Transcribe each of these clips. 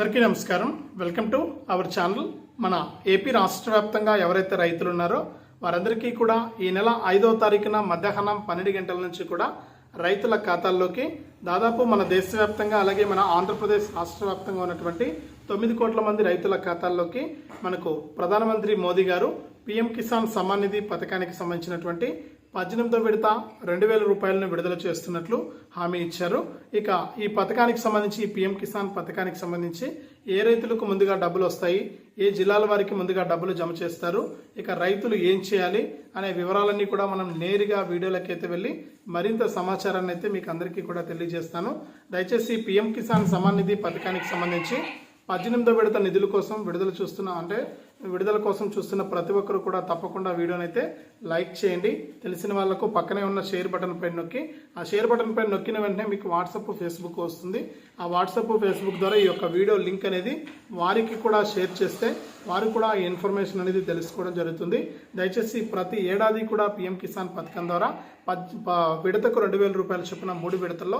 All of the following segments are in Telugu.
అందరికీ నమస్కారం. Welcome to our channel. మన ఏపీ రాష్ట్ర వ్యాప్తంగా ఎవరైతే రైతులు ఉన్నారో వారందరికీ కూడా ఈ నెల ఐదవ తారీఖున మధ్యాహ్నం పన్నెండు గంటల నుంచి కూడా రైతుల ఖాతాల్లోకి దాదాపు మన దేశవ్యాప్తంగా అలాగే మన ఆంధ్రప్రదేశ్ రాష్ట్ర వ్యాప్తంగా ఉన్నటువంటి తొమ్మిది కోట్ల మంది రైతుల ఖాతాల్లోకి మనకు ప్రధానమంత్రి మోదీ గారు పీఎం కిసాన్ సమ్మాన్ నిధి పథకానికి సంబంధించినటువంటి పద్దెనిమిదో విడత రెండు వేల రూపాయలను విడుదల చేస్తున్నట్లు హామీ ఇచ్చారు. ఇక ఈ పథకానికి సంబంధించి ఈ పీఎం కిసాన్ పథకానికి సంబంధించి ఏ రైతులకు ముందుగా డబ్బులు వస్తాయి? ఏ జిల్లాల వారికి ముందుగా డబ్బులు జమ చేస్తారు? ఇక రైతులు ఏం చేయాలి? అనే వివరాలన్నీ కూడా మనం నేరుగా వీడియోలకి అయితే వెళ్ళి మరింత సమాచారాన్ని అయితే మీకు అందరికీ కూడా తెలియజేస్తాను. దయచేసి పీఎం కిసాన్ సమాన్ నిధి పథకానికి సంబంధించి పద్దెనిమిదో విడత నిధుల కోసం విడుదల చూస్తున్నాం అంటే విడుదల కోసం చూస్తున్న ప్రతి ఒక్కరు కూడా తప్పకుండా వీడియోని అయితే లైక్ చేయండి. తెలిసిన వాళ్ళకు పక్కనే ఉన్న షేర్ బటన్ పైన నొక్కి ఆ షేర్ బటన్ పైన నొక్కిన వెంటనే మీకు వాట్సాప్ ఫేస్బుక్ వస్తుంది. ఆ వాట్సాప్ ఫేస్బుక్ ద్వారా ఈ యొక్క వీడియో లింక్ అనేది వారికి కూడా షేర్ చేస్తే వారు కూడా ఇన్ఫర్మేషన్ అనేది తెలుసుకోవడం జరుగుతుంది. దయచేసి ప్రతి ఏడాది కూడా పిఎం కిసాన్ పథకం ద్వారా పద్ విడతకు రెండు వేల రూపాయలు చొప్పున మూడు విడతల్లో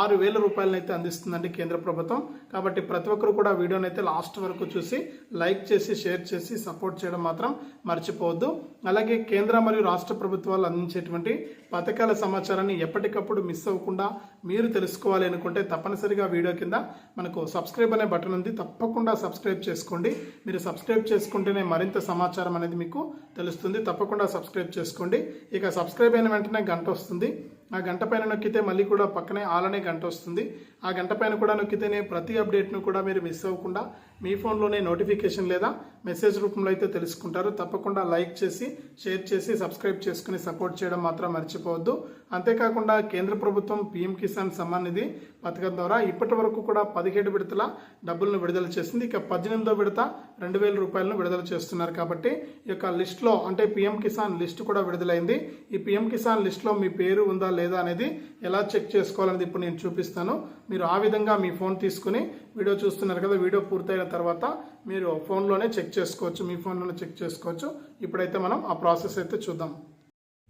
ఆరు వేల రూపాయలనైతే అందిస్తుందండి కేంద్ర ప్రభుత్వం. కాబట్టి ప్రతి ఒక్కరు కూడా వీడియోని అయితే లాస్ట్ వరకు చూసి లైక్ చేసి షేర్ చేసి సపోర్ట్ చేయడం మాత్రం మర్చిపోవద్దు. అలాగే కేంద్ర మరియు రాష్ట్ర ప్రభుత్వాలు అందించేటువంటి పథకాల సమాచారాన్ని ఎప్పటికప్పుడు మిస్ అవ్వకుండా మీరు తెలుసుకోవాలి అనుకుంటే తప్పనిసరిగా వీడియో కింద మనకు సబ్స్క్రైబ్ అనే బటన్ ఉంది. తప్పకుండా సబ్స్క్రైబ్ చేసుకోండి. మీరు సబ్స్క్రైబ్ సబ్స్క్రైబ్ చేసుకుంటేనే మరింత సమాచారం అనేది మీకు తెలుస్తుంది. తప్పకుండా సబ్స్క్రైబ్ చేసుకోండి. ఇక సబ్స్క్రైబ్ అయిన వెంటనే గంట వస్తుంది. ఆ గంట పైన నొక్కితే మళ్ళీ కూడా పక్కనే ఆలనే గంట వస్తుంది. ఆ గంట పైన కూడా నొక్కితేనే ప్రతి అప్డేట్ను కూడా మీరు మిస్ అవ్వకుండా మీ ఫోన్లోనే నోటిఫికేషన్ లేదా మెసేజ్ రూపంలో అయితే తెలుసుకుంటారు. తప్పకుండా లైక్ చేసి షేర్ చేసి సబ్స్క్రైబ్ చేసుకుని సపోర్ట్ చేయడం మాత్రం మర్చిపోవద్దు. అంతేకాకుండా కేంద్ర ప్రభుత్వం పీఎం కిసాన్ సమ్మాన్ నిధి పథకం ద్వారా ఇప్పటి వరకు కూడా పదిహేడు విడతల డబ్బులను విడుదల చేసింది. ఇక పద్దెనిమిదో విడత రెండు వేల రూపాయలను విడుదల చేస్తున్నారు కాబట్టి ఈ యొక్క లిస్ట్లో అంటే పీఎం కిసాన్ లిస్ట్ కూడా విడుదలైంది. ఈ పీఎం కిసాన్ లిస్ట్లో మీ పేరు ఉందా లేదా అనేది ఎలా చెక్ చేసుకోవాలనేది ఇప్పుడు నేను చూపిస్తాను. మీరు ఆ విధంగా మీ ఫోన్ తీసుకుని వీడియో చూస్తున్నారు కదా వీడియో పూర్తయిన తర్వాత మీరు ఫోన్లోనే చెక్ చేసుకోవచ్చు మీ ఫోన్లోనే చెక్ చేసుకోవచ్చు. ఇప్పుడైతే మనం ఆ ప్రాసెస్ అయితే చూద్దాం.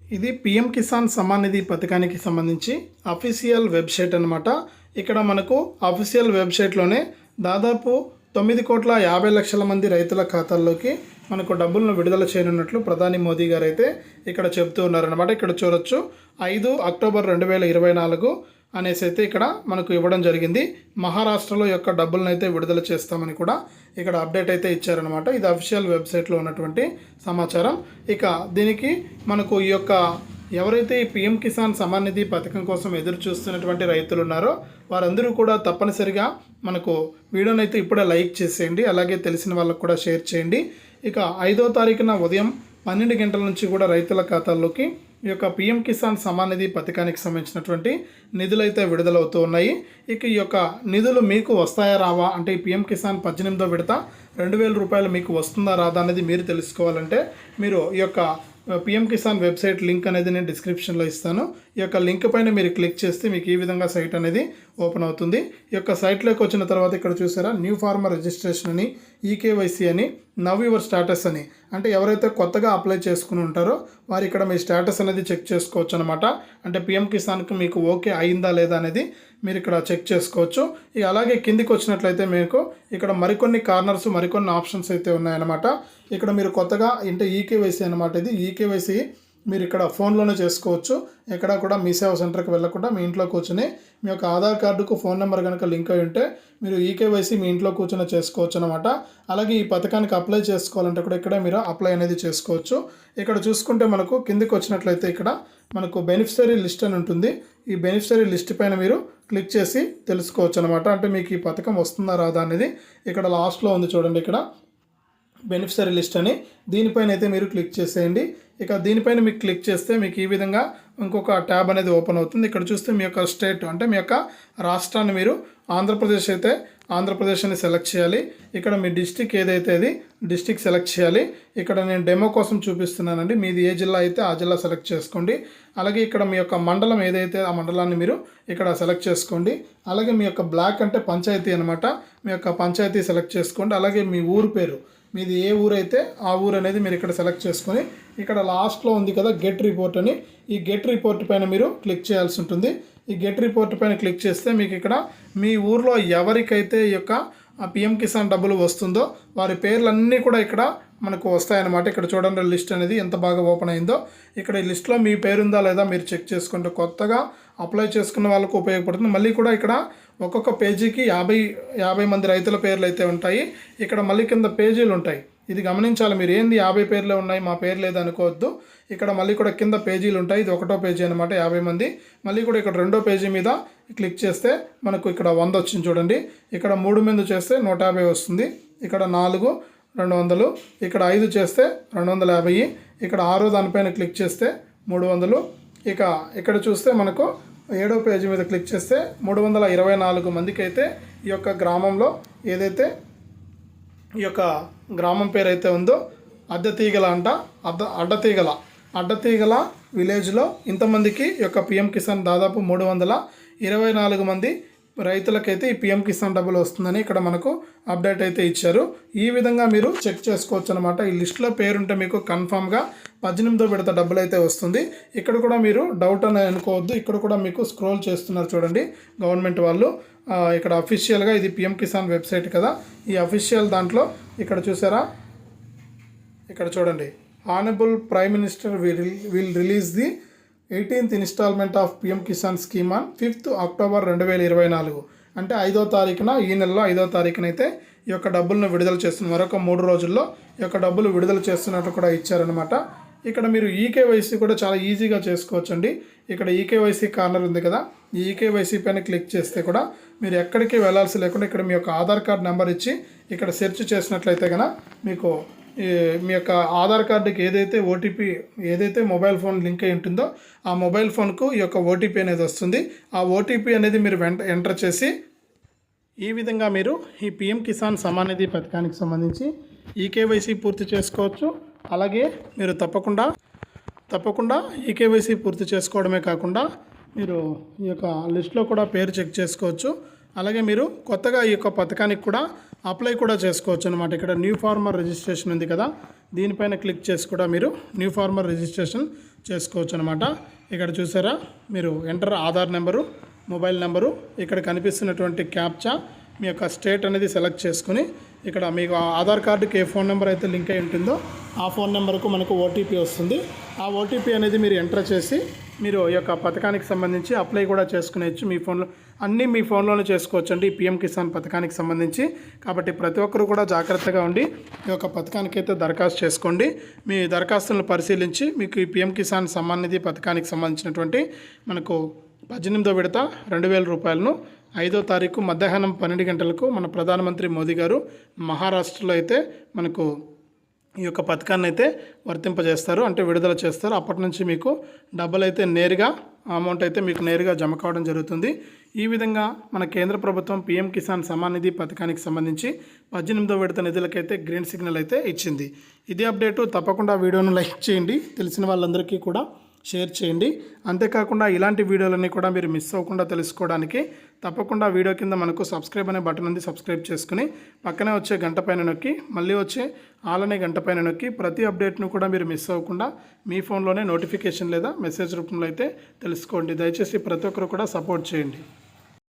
ఇది పిఎం కిసాన్ సమ్మాన్ నిధి పథకానికి సంబంధించి అఫీషియల్ వెబ్సైట్ అనమాట ఇక్కడ మనకు అఫీషియల్ వెబ్సైట్లోనే దాదాపు తొమ్మిది కోట్ల యాభై లక్షల మంది రైతుల ఖాతాల్లోకి మనకు డబ్బులను విడుదల చేయనున్నట్లు ప్రధాని మోదీ గారు అయితే ఇక్కడ చెబుతూ ఉన్నారనమాట ఇక్కడ చూడొచ్చు ఐదు అక్టోబర్ రెండు వేల ఇరవై నాలుగు అనేసి అయితే ఇక్కడ మనకు ఇవ్వడం జరిగింది. మహారాష్ట్రలో యొక్క డబ్బులను అయితే విడుదల చేస్తామని కూడా ఇక్కడ అప్డేట్ అయితే ఇచ్చారనమాట ఇది అఫీషియల్ వెబ్సైట్లో ఉన్నటువంటి సమాచారం. ఇక దీనికి మనకు ఈ యొక్క ఎవరైతే ఈ పిఎం కిసాన్ సమాన్ నిధి పథకం కోసం ఎదురు చూస్తున్నటువంటి రైతులు ఉన్నారో వారందరూ కూడా తప్పనిసరిగా మనకు వీడియోని అయితే ఇప్పుడే లైక్ చేసేయండి. అలాగే తెలిసిన వాళ్ళకు కూడా షేర్ చేయండి. ఇక ఐదో తారీఖున ఉదయం పన్నెండు గంటల నుంచి కూడా రైతుల ఖాతాల్లోకి ఈ యొక్క పిఎం కిసాన్ సమాన్ నిధి పథకానికి సంబంధించినటువంటి నిధులు అయితే విడుదలవుతూ ఉన్నాయి. ఇక ఈ యొక్క నిధులు మీకు వస్తాయా రావా? అంటే ఈ పిఎం కిసాన్ పద్దెనిమిదో విడత రెండు వేల రూపాయలు మీకు వస్తుందా రాదా అనేది మీరు తెలుసుకోవాలంటే మీరు ఈ యొక్క పిఎం కిసాన్ వెబ్సైట్ లింక్ అనేది నేను డిస్క్రిప్షన్లో ఇస్తాను. ఈ యొక్క లింక్ పైన మీరు క్లిక్ చేస్తే మీకు ఈ విధంగా సైట్ అనేది ఓపెన్ అవుతుంది. ఈ యొక్క సైట్లోకి వచ్చిన తర్వాత ఇక్కడ చూసారా న్యూ ఫార్మర్ రిజిస్ట్రేషన్ అని ఈకేవైసీ అని నవ్ యువర్ స్టేటస్ అని. అంటే ఎవరైతే కొత్తగా అప్లై చేసుకుని ఉంటారో వారు ఇక్కడ మీ స్టేటస్ అనేది చెక్ చేసుకోవచ్చు అనమాట అంటే పిఎం కిసాన్కి మీకు ఓకే అయిందా లేదా అనేది మీరు ఇక్కడ చెక్ చేసుకోవచ్చు. ఇక అలాగే కిందికి వచ్చినట్లయితే మీకు ఇక్కడ మరికొన్ని కార్నర్స్ మరికొన్ని ఆప్షన్స్ అయితే ఉన్నాయన్నమాట. ఇక్కడ మీరు కొత్తగా అంటే ఈకేవైసీ అనమాట ఇది. ఈకేవైసీ మీరు ఇక్కడ ఫోన్లోనే చేసుకోవచ్చు. ఎక్కడ కూడా మీ సేవ సెంటర్కి వెళ్ళకుండా మీ ఇంట్లో కూర్చొని మీ యొక్క ఆధార్ కార్డుకు ఫోన్ నెంబర్ కనుక లింక్ అయి ఉంటే మీరు ఈకేవైసీ మీ ఇంట్లో కూర్చొని చేసుకోవచ్చు అనమాట అలాగే ఈ పథకానికి అప్లై చేసుకోవాలంటే కూడా ఇక్కడ మీరు అప్లై అనేది చేసుకోవచ్చు. ఇక్కడ చూసుకుంటే మనకు కిందికి వచ్చినట్లయితే ఇక్కడ మనకు బెనిఫిషరీ లిస్ట్ అని ఉంటుంది. ఈ బెనిఫిషరీ లిస్ట్ పైన మీరు క్లిక్ చేసి తెలుసుకోవచ్చు అనమాట అంటే మీకు ఈ పథకం వస్తుందా రాదా అనేది ఇక్కడ లాస్ట్లో ఉంది చూడండి ఇక్కడ. బెనిఫిషరీ లిస్ట్ అని. దీనిపైన అయితే మీరు క్లిక్ చేసేయండి. ఇక దీనిపైన మీకు క్లిక్ చేస్తే మీకు ఈ విధంగా ఇంకొక ట్యాబ్ అనేది ఓపెన్ అవుతుంది. ఇక్కడ చూస్తే మీ యొక్క స్టేట్ అంటే మీ యొక్క రాష్ట్రాన్ని మీరు ఆంధ్రప్రదేశ్ అయితే ఆంధ్రప్రదేశ్ని సెలెక్ట్ చేయాలి. ఇక్కడ మీ డిస్టిక్ ఏదైతే అది డిస్టిక్ సెలెక్ట్ చేయాలి. ఇక్కడ నేను డెమో కోసం చూపిస్తున్నానండి. మీది ఏ జిల్లా అయితే ఆ జిల్లా సెలెక్ట్ చేసుకోండి. అలాగే ఇక్కడ మీ యొక్క మండలం ఏదైతే ఆ మండలాన్ని మీరు ఇక్కడ సెలెక్ట్ చేసుకోండి. అలాగే మీ యొక్క బ్లాక్ అంటే పంచాయతీ అనమాట మీ యొక్క పంచాయతీ సెలెక్ట్ చేసుకోండి. అలాగే మీ ఊరు పేరు. మీది ఏ ఊరైతే ఆ ఊరు అనేది మీరు ఇక్కడ సెలెక్ట్ చేసుకొని ఇక్కడ లాస్ట్లో ఉంది కదా గెట్ రిపోర్ట్ అని. ఈ గెట్ రిపోర్ట్ పైన మీరు క్లిక్ చేయాల్సి ఉంటుంది. ఈ గెట్ రిపోర్ట్ పైన క్లిక్ చేస్తే మీకు ఇక్కడ మీ ఊర్లో ఎవరికైతే ఈ యొక్క పిఎం కిసాన్ డబ్బులు వస్తుందో వారి పేర్లన్నీ కూడా ఇక్కడ మనకు వస్తాయన్నమాట. ఇక్కడ చూడండి లిస్ట్ అనేది ఎంత బాగా ఓపెన్ అయిందో. ఇక్కడ ఈ లిస్ట్లో మీ పేరుందా లేదా మీరు చెక్ చేసుకుంటే కొత్తగా అప్లై చేసుకున్న వాళ్ళకు ఉపయోగపడుతుంది. మళ్ళీ కూడా ఇక్కడ ఒక్కొక్క పేజీకి యాభై యాభై మంది రైతుల పేర్లు అయితే ఉంటాయి. ఇక్కడ మళ్ళీ కింద పేజీలు ఉంటాయి. ఇది గమనించాలి మీరు. ఏంది యాభై పేర్లే ఉన్నాయి? మా పేరు లేదు అనుకోవద్దు. ఇక్కడ మళ్ళీ కూడా కింద పేజీలు ఉంటాయి. ఇది ఒకటో పేజీ అనమాట యాభై మంది. మళ్ళీ కూడా ఇక్కడ రెండో పేజీ మీద క్లిక్ చేస్తే మనకు ఇక్కడ వంద వచ్చింది చూడండి. ఇక్కడ మూడు మీద చేస్తే నూట యాభై వస్తుంది. ఇక్కడ నాలుగు రెండు వందలు ఇక్కడ ఐదు చేస్తే రెండు వందల యాభై ఇక్కడ ఆరో దానిపైన క్లిక్ చేస్తే మూడు వందలు. ఇక ఇక్కడ చూస్తే మనకు ఏడో పేజీ మీద క్లిక్ చేస్తే మూడు వందల ఇరవై నాలుగు మందికి అయితే ఈ యొక్క గ్రామంలో ఏదైతే ఈ యొక్క గ్రామం పేరు అయితే ఉందో అడ్డతీగల అంట అడ్డ అడ్డతీగల అడ్డతీగల విలేజ్లో ఇంతమందికి ఈ యొక్క పిఎం కిసాన్ దాదాపు మూడు వందల ఇరవై నాలుగు మంది రైతులకైతే ఈ పిఎం కిసాన్ డబ్బులు వస్తుందని ఇక్కడ మనకు అప్డేట్ అయితే ఇచ్చారు. ఈ విధంగా మీరు చెక్ చేసుకోవచ్చు అనమాట ఈ లిస్ట్లో పేరుంటే మీకు కన్ఫామ్గా పద్దెనిమిదో విడత డబ్బులు అయితే వస్తుంది. ఇక్కడ కూడా మీరు డౌట్ అని అనుకోవద్దు. ఇక్కడ కూడా మీకు స్క్రోల్ చేస్తున్నారు చూడండి. గవర్నమెంట్ వాళ్ళు ఇక్కడ అఫీషియల్గా ఇది పిఎం కిసాన్ వెబ్సైట్ కదా. ఈ అఫీషియల్ దాంట్లో ఇక్కడ చూసారా? ఇక్కడ చూడండి. Honourable prime minister will will release the eighteenth instalment of PM Kisan scheme on fifth October రెండు వేల ఇరవై నాలుగు. అంటే ఐదో తారీఖున ఈ నెలలో ఐదో తారీఖున అయితే ఈ యొక్క డబ్బులను విడుదల చేస్తున్న మరొక మూడు రోజుల్లో ఈ యొక్క డబ్బులు విడుదల చేస్తున్నట్టు కూడా ఇచ్చారనమాట ఇక్కడ మీరు ఈకేవైసీ కూడా చాలా ఈజీగా చేసుకోవచ్చండి. ఇక్కడ ఈకేవైసీ కార్నర్ ఉంది కదా. ఈ ఈకేవైసీ పైన క్లిక్ చేస్తే కూడా మీరు ఎక్కడికి వెళ్ళాల్సి లేకుండా ఇక్కడ మీ యొక్క ఆధార్ కార్డ్ నెంబర్ ఇచ్చి ఇక్కడ సెర్చ్ చేసినట్లయితే కనుక మీకు మీ యొక్క ఆధార్ కార్డుకి ఏదైతే ఓటీపీ ఏదైతే మొబైల్ ఫోన్ లింక్ అయి ఉంటుందో ఆ మొబైల్ ఫోన్కు ఈ యొక్క ఓటీపీ అనేది వస్తుంది. ఆ ఓటీపీ అనేది మీరు వెంట ఎంటర్ చేసి ఈ విధంగా మీరు ఈ పిఎం కిసాన్ సమానిధి పథకానికి సంబంధించి ఈకేవైసీ పూర్తి చేసుకోవచ్చు. అలాగే మీరు తప్పకుండా తప్పకుండా ఈకేవైసీ పూర్తి చేసుకోవడమే కాకుండా మీరు ఈ యొక్క లిస్ట్లో కూడా పేరు చెక్ చేసుకోవచ్చు. అలాగే మీరు కొత్తగా ఈ యొక్క పథకానికి కూడా అప్లై కూడా చేసుకోవచ్చు అనమాట ఇక్కడ న్యూ ఫార్మర్ రిజిస్ట్రేషన్ ఉంది కదా దీనిపైన క్లిక్ చేసి కూడా మీరు న్యూ ఫార్మర్ రిజిస్ట్రేషన్ చేసుకోవచ్చు అనమాట ఇక్కడ చూసారా మీరు enter Aadhaar number mobile number ఇక్కడ కనిపిస్తున్నటువంటి క్యాప్చా మీ యొక్క స్టేట్ అనేది సెలెక్ట్ చేసుకుని ఇక్కడ మీకు ఆ ఆధార్ కార్డుకి ఏ ఫోన్ నెంబర్ అయితే లింక్ అయి ఉంటుందో ఆ ఫోన్ నెంబర్కు మనకు ఓటీపీ వస్తుంది. ఆ ఓటీపీ అనేది మీరు ఎంటర్ చేసి మీరు ఈ యొక్క పథకానికి సంబంధించి అప్లై కూడా చేసుకునేచ్చు మీ ఫోన్లో. అన్నీ మీ ఫోన్లోనే చేసుకోవచ్చు అండి పిఎం కిసాన్ పథకానికి సంబంధించి. కాబట్టి ప్రతి ఒక్కరు కూడా జాగ్రత్తగా ఉండి ఈ యొక్క పథకానికి అయితే దరఖాస్తు చేసుకోండి. మీ దరఖాస్తులను పరిశీలించి మీకు ఈ పిఎం కిసాన్ సమ్మాన్ నిధి పథకానికి సంబంధించినటువంటి మనకు పద్దెనిమిదో విడత రెండు వేల రూపాయలను ఐదో తారీఖు మధ్యాహ్నం పన్నెండు గంటలకు మన ప్రధానమంత్రి మోదీ గారు మహారాష్ట్రలో అయితే మనకు ఈ యొక్క పథకాన్ని అయితే వర్తింపజేస్తారు అంటే విడుదల చేస్తారు. అప్పటి నుంచి మీకు డబ్బులు అయితే నేరుగా అమౌంట్ అయితే మీకు నేరుగా జమ కావడం జరుగుతుంది. ఈ విధంగా మన కేంద్ర ప్రభుత్వం పీఎం కిసాన్ సమాన్ నిధి పథకానికి సంబంధించి పద్దెనిమిదో విడత నిధులకైతే గ్రీన్ సిగ్నల్ అయితే ఇచ్చింది. ఇదే అప్డేటు తప్పకుండా వీడియోను లైక్ చేయండి. తెలిసిన వాళ్ళందరికీ కూడా షేర్ చేయండి. అంతేకాకుండా ఇలాంటి వీడియోలన్నీ కూడా మీరు మిస్ అవ్వకుండా తెలుసుకోవడానికి తప్పకుండా వీడియో కింద మనకు సబ్స్క్రైబ్ అనే బటన్ ఉంది. సబ్స్క్రైబ్ చేసుకుని పక్కనే వచ్చే గంట పైన నొక్కి మళ్ళీ వచ్చే ఆల్ అనే గంట పైన నొక్కి ప్రతి అప్డేట్ను కూడా మీరు మిస్ అవ్వకుండా మీ ఫోన్లోనే నోటిఫికేషన్ లేదా మెసేజ్ రూపంలో అయితే తెలుసుకోండి. దయచేసి ప్రతి ఒక్కరు కూడా సపోర్ట్ చేయండి.